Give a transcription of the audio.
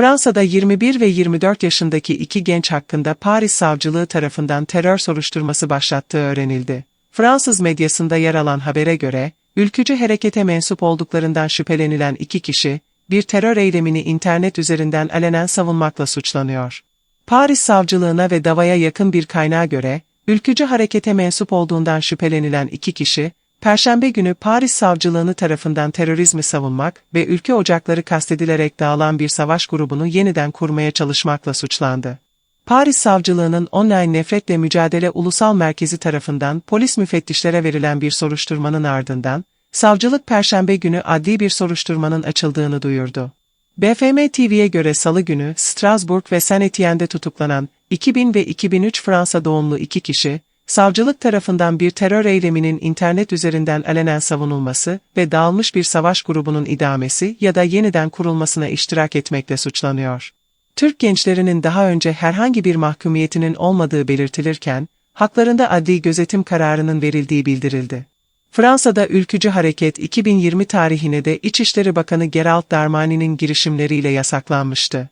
Fransa'da 21 ve 24 yaşındaki iki genç hakkında Paris Savcılığı tarafından terör soruşturması başlattığı öğrenildi. Fransız medyasında yer alan habere göre, ülkücü harekete mensup olduklarından şüphelenilen iki kişi, bir terör eylemini internet üzerinden alenen savunmakla suçlanıyor. Paris Savcılığına ve davaya yakın bir kaynağa göre, ülkücü harekete mensup olduğundan şüphelenilen iki kişi, Perşembe günü Paris Savcılığını tarafından terörizmi savunmak ve ülke ocakları kastedilerek dağılan bir savaş grubunu yeniden kurmaya çalışmakla suçlandı. Paris Savcılığının online nefretle mücadele ulusal merkezi tarafından polis müfettişlere verilen bir soruşturmanın ardından, savcılık perşembe günü adli bir soruşturmanın açıldığını duyurdu. BFM TV'ye göre salı günü Strasbourg ve Saint Etienne'de tutuklanan 2000 ve 2003 Fransa doğumlu iki kişi, savcılık tarafından bir terör eyleminin internet üzerinden alenen savunulması ve dağılmış bir savaş grubunun idamesi ya da yeniden kurulmasına iştirak etmekle suçlanıyor. Türk gençlerinin daha önce herhangi bir mahkumiyetinin olmadığı belirtilirken, haklarında adli gözetim kararının verildiği bildirildi. Fransa'da ülkücü hareket 2020 tarihine de İçişleri Bakanı Gerald Darmanin'in girişimleriyle yasaklanmıştı.